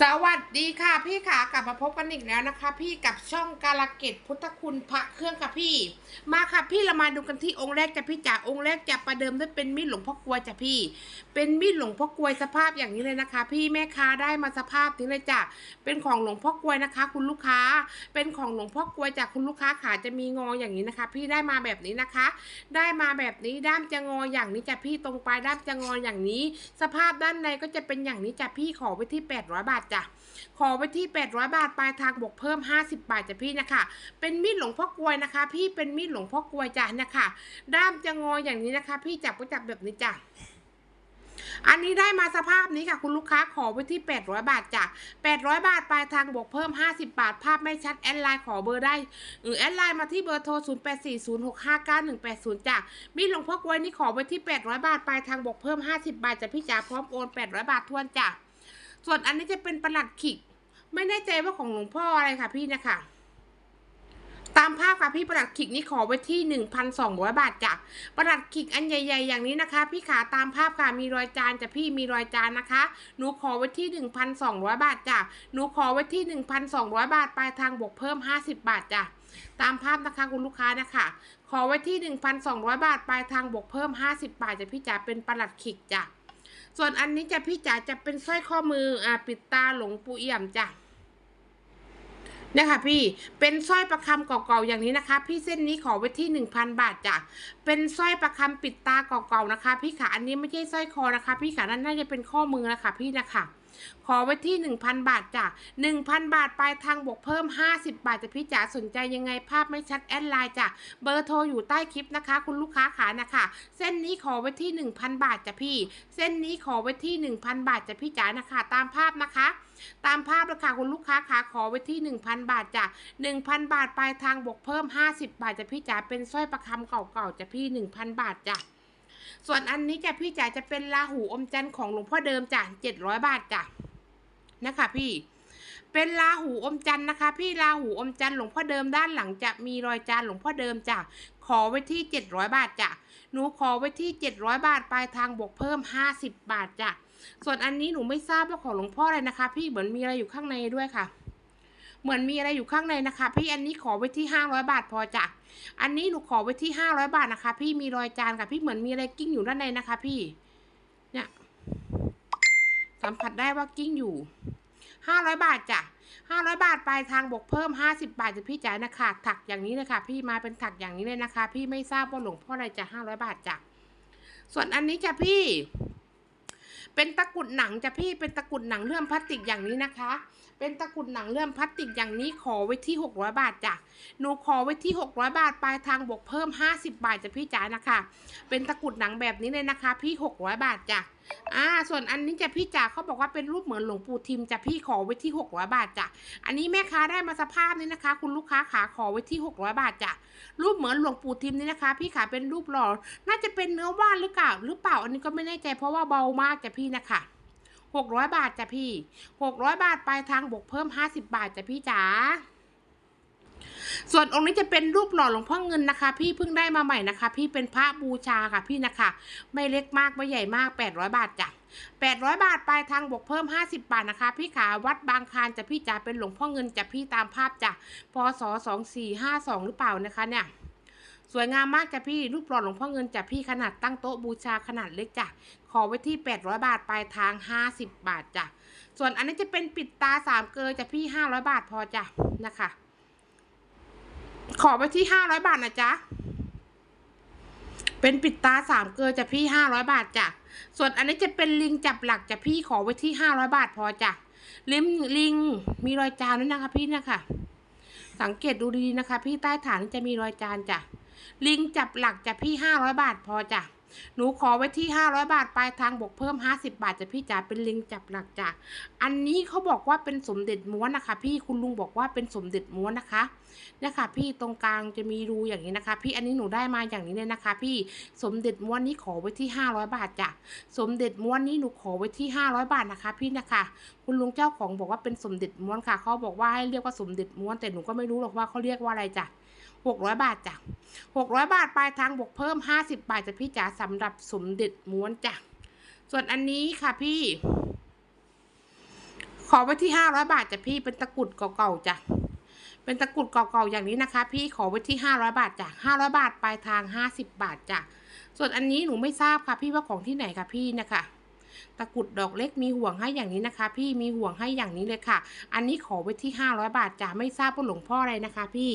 สวัสดีค่ะพี่ขากลับมาพบกันอีกแล้วนะคะ พี่กับช่องกาลเกตพุทธคุณพระเครื่องค่ะพี่ มาค่ะพี่เรามาดูกันที่องค์แรกจะพี่จ๋าองค์แรกจะประเดิมด้วยเป็นมีดหลวงพ่อกลวยจ้ะพี่ เป็นมีดหลวงพ่อกลวยสภาพอย่างนี้เลยนะคะ พี่แม่ค้าได้มาสภาพนี้เลยจ้ะเป็นของหลวงพ่อกลวยนะคะ คุณลูกค้า เป็นของหลวงพ่อกลวยจากคุณลูกค้าขาจะมีงออย่างนี้นะคะ พี่ได้มาแบบนี้นะคะ ได้มาแบบนี้ด้ามจะงออย่างนี้จ้ะพี่ตรงปลายด้ามจะงออย่างนี้ สภาพด้านในก็จะเป็นอย่างนี้จ้ะพี่ขอไวที่800บาทจ้ะขอไวที่ 800 บาทปลายทางบวกเพิ่ม 50 บาทจ้ะพี่นะคะ เป็นมีดหลวงพ่อกลวยนะคะ พี่เป็นมีดหลวงพ่อกลวยจ้ะนะคะ ด้ามจะงออย่างนี้นะคะ พี่จับก็จับแบบนี้จ้ะอันนี้ได้มาสภาพนี้ค่ะ คุณลูกค้าขอไว้ที่ 800 บาทจ้ะ 800 บาทปลายทางบวกเพิ่ม 50 บาท ภาพไม่ชัด แอดไลน์ขอเบอร์ได้หรือแอดไลน์มาที่เบอร์โทร 0840659180 จ้ะ มีดหลวงพ่อกลวยนี่ขอไว้ที่ 800 บาทปลายทางบวกเพิ่ม 50 บาทจ้ะพี่จ๋าพร้อมโอน 800 บาททวนจ้ะ ส่วนอันนี้จะเป็นประหลัดขิก ไม่แน่ใจว่าของหลวงพ่ออะไรค่ะพี่นะคะ ตามภาพค่ะพี่ประหลัดขิกนี่ขอไว้ที่หนึ่งพันสองร้อยบาทจ้ะประหลัดขิกอันใหญ่ ๆ อย่างนี้นะคะ พี่ขาตามภาพค่ะมีรอยจานจ้ะพี่มีรอยจานนะคะ หนูขอไว้ที่หนึ่งพันสองร้อยบาทจ้ะหนูขอไว้ที่หนึ่งพันสองร้อยบาทปลายทางบวกเพิ่มห้าสิบบาทจ้ะตามภาพนะคะคุณลูกค้านะคะ ขอไว้ที่หนึ่งพันสองร้อยบาทปลายทางบวกเพิ่มห้าสิบบาทจ้ะพี่จ๋าเป็นประหลัดขิกจ้ะ ส่วนอันนี้จะพี่จ๋าจะเป็นสร้อยข้อมืออ่าปิดตาหลงปู่เอี่ยมจ้ะเนี่ยค่ะพี่ เป็นสร้อยประคำเก่าๆอย่างนี้นะคะ พี่เส้นนี้ขอไว้ที่หนึ่งพันบาทจ้ะ เป็นสร้อยประคำปิดตาเก่าๆนะคะ พี่ขาอันนี้ไม่ใช่สร้อยคอนะคะ พี่ขานั่นน่าจะเป็นข้อมือนะคะพี่นะคะ ขอไว้ที่ 1,000 บาทจ้ะ1,000 บาทปลายทางบวกเพิ่ม 50 บาทจะพี่จ๋าสนใจยังไงภาพไม่ชัดแอดไลน์จ้ะเบอร์โทรอยู่ใต้คลิปนะคะ คุณลูกค้าขานะคะ เส้นนี้ขอไว้ที่ 1,000 บาทจ้ะพี่ เส้นนี้ขอไว้ที่ 1,000 บาทจ้ะพี่จ๋านะคะ ตามภาพนะคะ ตามภาพราคาคุณลูกค้าขาขอไว้ที่ 1,000 บาทจ้ะ1,000 บาทปลายทางบวกเพิ่ม 50 บาทจ้ะพี่จ๋าเป็นสร้อยประคำเก่าๆจ้ะพี่ 1,000 บาทจ้ะ ส่วนอันนี้จ้ะพี่จ๋าจะเป็นลาหูอมจันทร์ของหลวงพ่อเดิมจ้ะ700บาทจ้ะนะคะพี่เป็นลาหูอมจันทร์นะคะ พี่ลาหูอมจันทร์หลวงพ่อเดิมด้านหลังจะมีรอยจานหลวงพ่อเดิมจ้ะขอไว้ที่ 700 บาทจ้ะหนูขอไว้ที่ 700 บาทปลายทางบวกเพิ่ม 50 บาทจ้ะส่วนอันนี้หนูไม่ทราบว่าของหลวงพ่ออะไรนะคะ พี่เหมือนมีอะไรอยู่ข้างในด้วยค่ะ เหมือนมีอะไรอยู่ข้างในนะคะ พี่อันนี้ขอไว้ที่ 500 บาทพอจ้ะอันนี้หนูขอไว้ที่ 500 บาทนะคะ พี่มีรอยจานค่ะพี่เหมือนมีอะไรกิ้งอยู่ด้านในนะคะ พี่ เนี่ยสัมผัสได้ว่ากิ้งอยู่ห้าร้อยบาทจ้ะห้าร้อยบาทปลายทางบวกเพิ่มห้าสิบาทจะพี่จ๋ายนะคะถักอย่างนี้เลยค่ะ พี่มาเป็นถักอย่างนี้เลยนะคะ พี่ไม่ทราบว่าหลวงพ่ออะไรจะห้าร้อยบาทจ้ะส่วนอันนี้จ้ะพี่ เป็นตะกุดหนังจ้ะพี่เป็นตะกุดหนังเลื่อมพลาสติกอย่างนี้นะคะ เป็นตะกุดหนังเลื่อมพลาสติกอย่างนี้ขอไว้ที่หกร้อยบาทจ้ะหนูขอไว้ที่หกร้อยบาทปลายทางบวกเพิ่มห้าสิบาทจ้ะพี่จ๋านะคะ เป็นตะกุดหนังแบบนี้เลยนะคะ พี่หกร้อยบาทจ้ะอ่า ส่วนอันนี้จะพี่จ๋าเขาบอกว่าเป็นรูปเหมือนหลวงปู่ทิมจะพี่ขอไว้ที่หกร้อยบาทจ้ะ อันนี้แม่ค้าได้มาสภาพนี้นะคะ คุณลูกค้าขาขอไว้ที่หกร้อยบาทจ้ะ รูปเหมือนหลวงปู่ทิมนี่นะคะ พี่ขาเป็นรูปหล่อ น่าจะเป็นเนื้อว่านหรือเปล่าหรือเปล่า อันนี้ก็ไม่แน่ใจเพราะว่าเบามากจ้ะพี่นะคะหกร้อยบาทจ้ะพี่หกร้อยบาทปลายทางบวกเพิ่มห้าสิบาทจ้ะพี่จ๋า ส่วนองค์นี้จะเป็นรูปหล่อหลวงพ่อเงินนะคะ พี่เพิ่งได้มาใหม่นะคะ พี่เป็นพระบูชาค่ะพี่นะคะ ไม่เล็กมากไม่ใหญ่มาก 800 บาทจ้ะ800 บาทปลายทางบวกเพิ่ม 50 บาทนะคะ พี่ขาวัดบางคานจะพี่จ๋าเป็นหลวงพ่อเงินจะพี่ตามภาพจ้ะพศ2452 หรือเปล่านะคะเนี่ยสวยงามมากจ้ะพี่รูปหล่อหลวงพ่อเงินจ้ะพี่ขนาดตั้งโต๊ะบูชาขนาดเล็กจ้ะขอไว้ที่ 800 บาทปลายทาง 50 บาทจ้ะส่วนอันนี้จะเป็นปิดตาสามเกลอจ้ะพี่ 500 บาทพอจ้ะนะคะ ขอไปที่ห้าร้อยบาทนะจ๊ะ เป็นปิดตาสามเกลือจะพี่ห้าร้อยบาทจ้ะ ส่วนอันนี้จะเป็นลิงจับหลักจะพี่ขอไว้ที่ห้าร้อยบาทพอจ้ะลิมลิงมีรอยจานด้วยนะคะพี่นะคะ สังเกตดูดีนะคะ พี่ใต้ฐานจะมีรอยจานจ้ะ ลิงจับหลักจะพี่ห้าร้อยบาทพอจ้ะหนูขอไว้ที่ห้าร้อยบาทปลายทางบวกเพิ่มห้าสิบาทจะพี่จ๋าเป็นลิงจับหลักจ้ะอันนี้เขาบอกว่าเป็นสมเด็จม้วนนะคะ พี่คุณลุงบอกว่าเป็นสมเด็จม้วนนะคะ นี่ยค่ะพี่ตรงกลางจะมีรูอย่างนี้นะคะ พี่อันนี้หนูได้มาอย่างนี้เลยนะคะ พี่สมเด็จม้วนนี้ขอไว้ที่ 500 บาทจ้ะสมเด็จม้วนนี้หนูขอไว้ที่ 500 บาทนะคะ พี่นะคะคุณลุงเจ้าของบอกว่าเป็นสมเด็จม้วนค่ะเขาบอกว่าให้เรียกว่าสมเด็จม้วนแต่หนูก็ไม่รู้หรอกว่าเขาเรียกว่าอะไรจ้ะ600บาทจ้ะ600บาทปลายทางบวกเพิ่ม50บาทจ้ะพี่จ๋าสำหรับสมเด็จม้วนจ้ะส่วนอันนี้ค่ะพี่ ขอไว้ที่ห้าร้อยบาทจ้ะพี่เป็นตะกุดเก่าๆจ้ะ เป็นตะกรุดเก่าๆอย่างนี้นะคะ พี่ขอไว้ที่ห้าร้อยบาทจ้ะห้าร้อยบาทปลายทางห้าสิบบาทจ้ะส่วนอันนี้หนูไม่ทราบค่ะพี่ว่าของที่ไหนค่ะพี่นะคะ ตะกุดดอกเล็กมีห่วงให้อย่างนี้นะคะ พี่มีห่วงให้อย่างนี้เลยค่ะ อันนี้ขอไว้ที่ 500 บาทจ้ะไม่ทราบว่าหลวงพ่ออะไรนะคะ พี่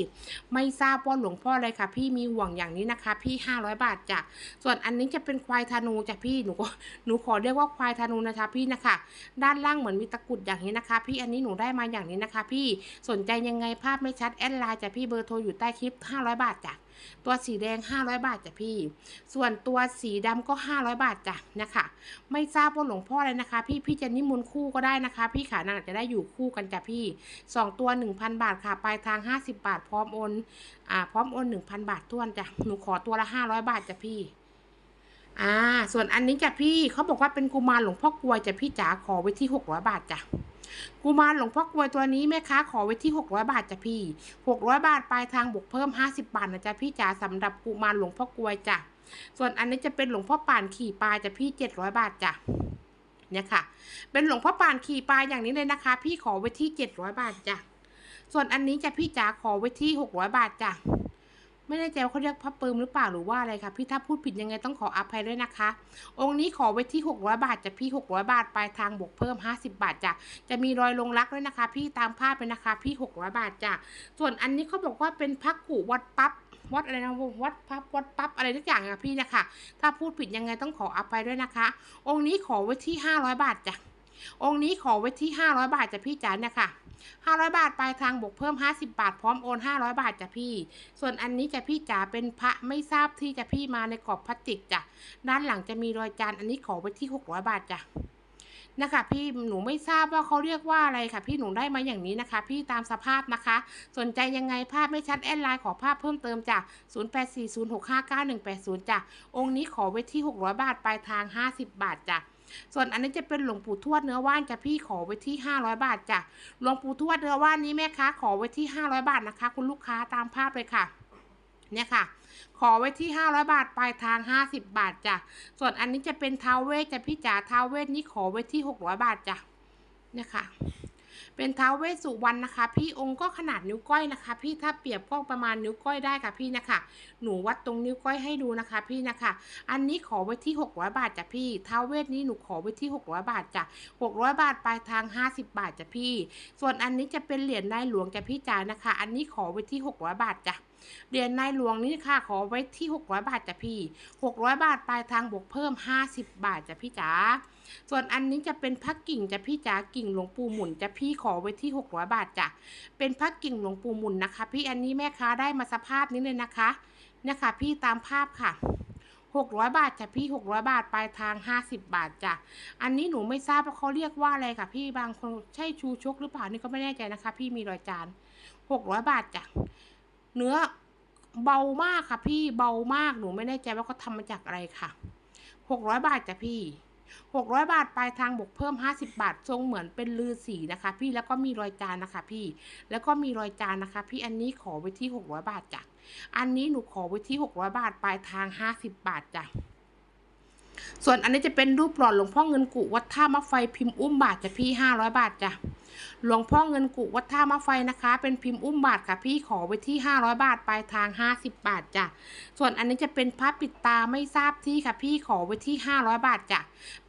ไม่ทราบว่าหลวงพ่ออะไรค่ะ พี่มีห่วงอย่างนี้นะคะ พี่ 500 บาทจ้ะส่วนอันนี้จะเป็นควายธนูจ้ะพี่หนูก็หนูขอเรียกว่าควายธนูนะคะ พี่นะคะ ด้านล่างเหมือนมีตะกุดอย่างนี้นะคะ พี่อันนี้หนูได้มาอย่างนี้นะคะ พี่สนใจยังไงภาพไม่ชัดแอดไลน์จ้ะพี่เบอร์โทรอยู่ใต้คลิป 500 บาทจ้ะ ตัวสีแดง 500 บาทจ้ะพี่ ส่วนตัวสีดำก็ 500 บาทจ้ะนะคะ ไม่ทราบว่าหลวงพ่ออะไรนะคะ พี่พี่จะนิมนต์คู่ก็ได้นะคะ พี่ขานางจะได้อยู่คู่กันจ้ะพี่สองตัว 1,000 บาทค่ะปลายทาง 50 บาท พร้อมโอนอ่าพร้อมโอน1,000 บาทท้วนจ้ะหนูขอตัวละ 500 บาทจ้ะพี่อ่า ส่วนอันนี้จ้ะพี่เขาบอกว่าเป็นกุมารหลวงพ่อกลวยจ้ะพี่จ๋าขอไว้ที่600บาทจ้ะ กุมารหลวงพ่อกลวยตัวนี้แม่ค้าขอไว้ที่ 600 บาทจ้ะพี่ 600 บาทปลายทางบวกเพิ่ม 50 บาทนะจ๊ะพี่จ๋าสำหรับกุมารหลวงพ่อกลวยจ้ะ ส่วนอันนี้จะเป็นหลวงพ่อป่านขี่ปลาจ้ะพี่ 700 บาทจ้ะเนี่ยค่ะ เป็นหลวงพ่อป่านขี่ปลาอย่างนี้เลยนะคะ พี่ขอไว้ที่ 700 บาทจ้ะ ส่วนอันนี้จะพี่จ๋าขอไว้ที่ 600 บาทจ้ะ ไม่แน่ใจว่าเขาเรียกพระปืมหรือเปล่าหรือว่าอะไรคะพี่ถ้าพูดผิดยังไงต้องขออภัยด้วยนะคะ องค์นี้ขอไว้ที่ 600 บาทจะพี่ 600 บาทปลายทางบวกเพิ่ม 50 บาทจ้ะจะมีรอยลงรักด้วยนะคะ พี่ตามภาพเลยนะคะ พี่ 600 บาทจ้ะส่วนอันนี้เขาบอกว่าเป็นพักกูวัดปั๊บวัดอะไรนะวัดพับวัดปั๊บอะไรทุกอย่างอะพี่นะคะถ้าพูดผิดยังไงต้องขออภัยด้วยนะคะ องค์นี้ขอไว้ที่ 500 บาทจ้ะ องค์นี้ขอไว้ที่ 500 บาทจะพี่จ๋าเนี่ยค่ะ 500 บาทปลายทางบวกเพิ่ม 50 บาทพร้อมโอน 500 บาทจะพี่ ส่วนอันนี้จะพี่จ๋าเป็นพระไม่ทราบที่จะพี่มาในกรอบพลาสติกจ้ะ ด้านหลังจะมีรอยจานอันนี้ขอไว้ที่ 600 บาทจ้ะนะคะพี่หนูไม่ทราบว่าเขาเรียกว่าอะไรค่ะ พี่หนูได้มาอย่างนี้นะคะ พี่ตามสภาพนะคะ สนใจยังไงภาพไม่ชัดแอดไลน์ขอภาพเพิ่มเติมจ้ะ0840659180จ้ะองค์นี้ขอไว้ที่ 600 บาทปลายทาง 50 บาทจ้ะ ส่วนอันนี้จะเป็นหลวงปู่ทวดเนื้อว่านจ้ะพี่ขอไว้ที่ 500 บาทจ้ะหลวงปู่ทวดเนื้อว่านนี้แม่ค้าขอไว้ที่ 500 บาทนะคะ คุณลูกค้าตามภาพเลยค่ะ เนี่ยค่ะ ขอไว้ที่ 500 บาทปลายทาง 50 บาทจ้ะส่วนอันนี้จะเป็นท้าวเวทจ้ะพี่จ๋าท้าวเวทนี้ขอไว้ที่ 600 บาทจ้ะเนี่ยค่ะ เป็นท้าวเวสสุวรรณนะคะ พี่องค์ก็ขนาดนิ้วก้อยนะคะ พี่ถ้าเปรียบก็ประมาณนิ้วก้อยได้ค่ะพี่นะคะ หนูวัดตรงนิ้วก้อยให้ดูนะคะ พี่นะคะ อันนี้ขอไว้ที่ 600 บาทจ้ะพี่ท้าวเวทนี้หนูขอไว้ที่ 600 บาทจ้ะ600 บาทปลายทาง 50 บาทจ้ะพี่ ส่วนอันนี้จะเป็นเหรียญนายหลวงจ้ะพี่จ๋านะคะ อันนี้ขอไว้ที่ 600 บาทจ้ะเหรียญนายหลวงนี่ค่ะขอไว้ที่ 600 บาทจ้ะพี่ 600 บาทปลายทางบวกเพิ่ม 50 บาทจ้ะพี่จ๋า ส่วนอันนี้จะเป็นพักกิ่งจะพี่จ๋ากิ่งหลวงปู่หมุนจะพี่ขอไว้ที่ 600 บาทจ้ะเป็นพักกิ่งหลวงปู่หมุนนะคะ พี่อันนี้แม่ค้าได้มาสภาพนี้เลยนะคะเนี่ยค่ะพี่ตามภาพค่ะ600 บาทจ้ะพี่ 600 บาทปลายทาง 50 บาทจ้ะอันนี้หนูไม่ทราบว่าเขาเรียกว่าอะไรค่ะ พี่บางคนใช่ชูชกหรือเปล่านี่ก็ไม่แน่ใจนะคะ พี่มีรอยจาน 600 บาทจ้ะเนื้อเบามากค่ะ พี่เบามากหนูไม่แน่ใจว่าเขาทำมาจากอะไรค่ะ 600 บาทจ้ะพี่ 600 บาทปลายทางบวกเพิ่ม 50 บาท ทรงเหมือนเป็นลือสีนะคะ พี่แล้วก็มีรอยจานนะคะพี่ แล้วก็มีรอยจานนะคะ พี่อันนี้ขอไว้ที่ 600 บาทจ้ะอันนี้หนูขอไว้ที่ 600 บาทปลายทาง 50 บาทจ้ะ ส่วนอันนี้จะเป็นรูปหล่อหลวงพ่อเงินกุวัดท่ามะไฟพิมพ์อุ้มบาทจ้ะพี่500บาทจ้ะหลวงพ่อเงินกุวัดท่ามะไฟนะคะ เป็นพิมพ์อุ้มบาทค่ะพี่ขอไว้ที่500บาทปลายทาง50บาทจ้ะส่วนอันนี้จะเป็นพระปิดตาไม่ทราบที่ค่ะพี่ขอไว้ที่500บาทจ้ะ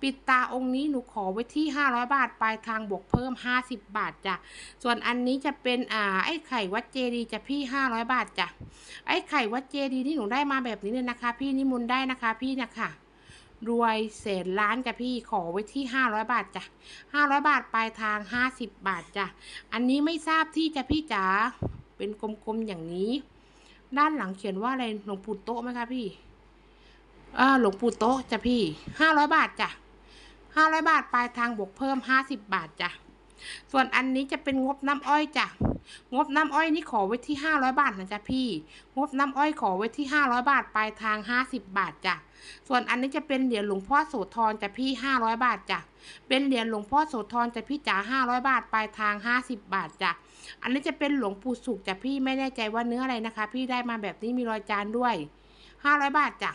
ปิดตาองค์นี้หนูขอไว้ที่500บาทปลายทางบวกเพิ่ม50บาทจ้ะส่วนอันนี้จะเป็นอ่าไอ้ไข่วัดเจดีย์จ้ะพี่500บาทจ้ะไอ้ไข่วัดเจดีย์ที่หนูได้มาแบบนี้เลยนะคะ พี่นิมนต์ได้นะคะพี่นะคะ รวยแสนล้านจ้ะพี่ขอไว้ที่500บาทจ้ะ500บาทปลายทาง50บบาทจ้ะอันนี้ไม่ทราบที่จะพี่จ๋าเป็นกลมๆอย่างนี้ ด้านหลังเขียนว่าอะไรหลวงปู่โต๊ะไหมคะพี่อ่าหลวงปู่โต๊ะจ้ะพี่500บาทจ้ะ500บาทปลายทางบวกเพิ่ม50บาทจ้ะส่วนอันนี้จะเป็นงบน้ำอ้อยจ้ะ งบน้ำอ้อยนี่ขอไว้ที่ 500 บาทนะจ๊ะพี่ งบน้ำอ้อยขอไว้ที่ 500 บาทปลายทาง 50 บาทจ้ะ ส่วนอันนี้จะเป็นเหรียญหลวงพ่อโสธรจ้ะพี่ 500 บาทจ้ะ เป็นเหรียญหลวงพ่อโสธรจ้ะพี่จ๋า500 บาทปลายทาง 50 บาทจ้ะ อันนี้จะเป็นหลวงปู่สุขจ้ะพี่ไม่แน่ใจว่าเนื้ออะไรนะคะ พี่ได้มาแบบนี้มีรอยจานด้วย 500 บาทจ้ะ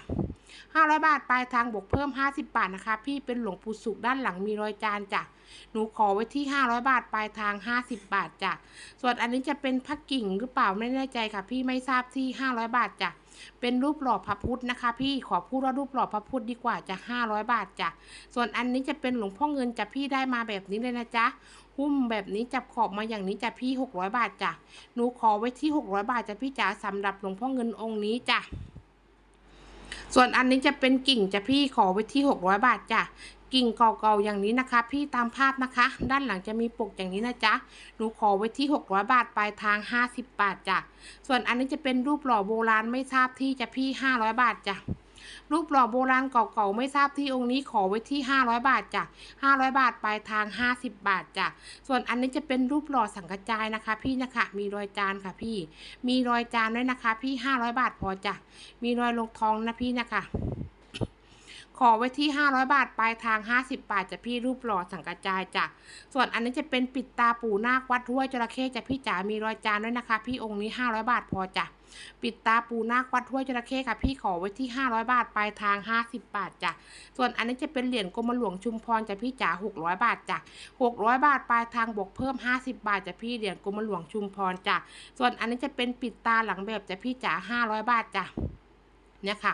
500 บาทปลายทางบวกเพิ่ม 50 บาทนะคะ พี่เป็นหลวงปู่สุขด้านหลังมีรอยจานจ้ะหนูขอไว้ที่ 500 บาทปลายทาง 50 บาทจ้ะส่วนอันนี้จะเป็นพระกิ่งหรือเปล่าไม่แน่ใจค่ะ พี่ไม่ทราบที่ 500 บาทจ้ะเป็นรูปหล่อพระพุทธนะคะ พี่ขอพูดว่ารูปหล่อพระพุทธดีกว่าจะ500 บาทจ้ะส่วนอันนี้จะเป็นหลวงพ่อเงินจ้ะพี่ได้มาแบบนี้เลยนะจ๊ะหุ้มแบบนี้จับขอบมาอย่างนี้จ้ะพี่ 600 บาทจ้ะหนูขอไว้ที่ 600 บาทจ้ะพี่จ๋าสำหรับหลวงพ่อเงินองค์นี้จ้ะ ส่วนอันนี้จะเป็นกิ่งจะพี่ขอไว้ที่ 600 บาทจ้ะกิ่งเก่าๆอย่างนี้นะคะ พี่ตามภาพนะคะ ด้านหลังจะมีปกอย่างนี้นะจ๊ะหนูขอไว้ที่ 600 บาทปลายทาง 50 บาทจ้ะส่วนอันนี้จะเป็นรูปหล่อโบราณไม่ทราบที่จะพี่ 500 บาทจ้ะ รูปหล่อโบราณเก่าๆไม่ทราบที่องค์นี้ขอไว้ที่ 500 บาทจ้ะ500 บาทปลายทาง 50 บาทจ้ะส่วนอันนี้จะเป็นรูปหล่อสังกจายนะคะ พี่นะคะมีรอยจานค่ะพี่ มีรอยจานด้วยนะคะ พี่ 500 บาทพอจ้ะมีรอยลงทองนะพี่นะคะขอไว้ที่ 500 บาท ปลายทาง 50 บาทจะพี่รูปหล่อสังกจายจ้ะ ส่วนอันนี้จะเป็นปิดตาปู่นาควัดห้วยจระเข้จะพี่จ๋ามีรอยจานด้วยนะคะ พี่องค์นี้ 500 บาทพอจ้ะ ปิดตาปูนาควัดห้วยจระเข้ค่ะ พี่ขอไว้ที่ 500 บาท ปลายทาง 50 บาทจ้ะ ส่วนอันนี้จะเป็นเหรียญกรมหลวงชุมพรจะพี่จ๋า600 บาทจ้ะ600 บาท ปลายทางบวกเพิ่ม 50 บาทจะพี่เหรียญกรมหลวงชุมพรจ้ะ ส่วนอันนี้จะเป็นปิดตาหลังแบบจะพี่จ๋า500 บาทจ้ะเนี่ยค่ะ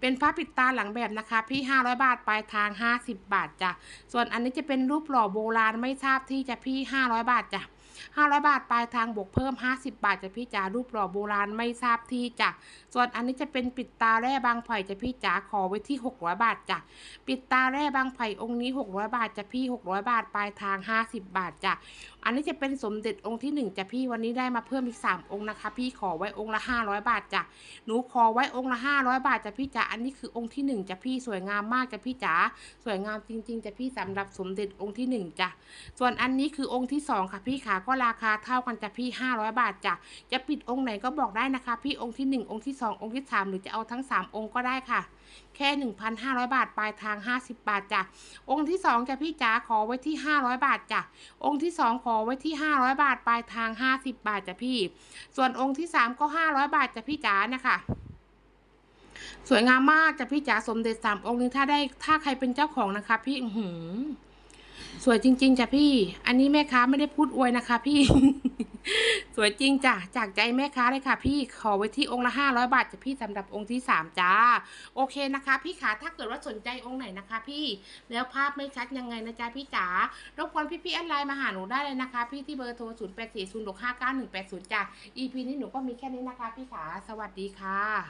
เป็นผ้าปิดตาหลังแบบนะคะ พี่ 500 บาท ปลายทาง 50 บาทจ้ะ ส่วนอันนี้จะเป็นรูปหล่อโบราณไม่ทราบที่จะพี่ 500 บาทจ้ะ 500 บาทปลายทางบวกเพิ่ม 50 บาทจะพี่จ๋ารูปหล่อโบราณไม่ทราบที่จ้ะส่วนอันนี้จะเป็นปิดตาแร่บางไผ่จะพี่จ๋าขอไว้ที่ 600 บาทจ้ะปิดตาแร่บางไผ่องค์นี้ 600 บาทจะพี่ 600 บาทปลายทาง 50 บาทจ้ะอันนี้จะเป็นสมเด็จองค์ที่1จะพี่วันนี้ได้มาเพิ่มอีก 3 องค์นะคะ พี่ขอไว้องค์ละ 500 บาทจ้ะหนูขอไว้องค์ละ 500 บาทจ้ะพี่จ๋าอันนี้คือองค์ที่1จ้ะพี่สวยงามมากจ้ะพี่จ๋าสวยงามจริงๆจ้ะพี่สำหรับสมเด็จองค์ที่1จ้ะส่วนอันนี้คือองค์ที่2ค่ะพี่ขาก็ราคาเท่ากันจ้ะพี่ 500 บาทจ้ะจะปิดองค์ไหนก็บอกได้นะคะ พี่องค์ที่ 1 องค์ที่ 2 องค์ที่ 3 หรือจะเอาทั้ง 3 องค์ก็ได้ค่ะ แค่ 1,500 บาทปลายทาง 50 บาทจ้ะองค์ที่2จ้ะพี่จ๋าขอไว้ที่ 500 บาทจ้ะองค์ที่ 2 ขอไว้ที่ 500 บาทปลายทาง 50 บาทจ้ะพี่ ส่วนองค์ที่ 3 ก็ 500 บาทจ้ะพี่จ๋านะคะสวยงามมากจ้ะพี่จ๋าสมเด็จสามองค์นี้ถ้าได้ถ้าใครเป็นเจ้าของนะคะ พี่อือหือ สวยจริง ๆจ้ะพี่ อันนี้แม่ค้าไม่ได้พูดอวยนะคะ พี่ สวยจริงจ้ะ จากใจแม่ค้าเลยค่ะ พี่ ขอไว้ที่องค์ละห้าร้อยบาทจ้ะพี่สำหรับองค์ที่สามจ้า โอเคนะคะ พี่ขาถ้าเกิดว่าสนใจองค์ไหนนะคะ พี่ แล้วภาพไม่ชัดยังไงนะจ๊ะพี่จ๋ารบกวนพี่ๆแอดไลน์มาหาหนูได้เลยนะคะ พี่ที่เบอร์โทร0 8 4 0 6 5 9 1 8 0จ้ะ EP นี้หนูก็มีแค่นี้นะคะ พี่ขา สวัสดีค่ะ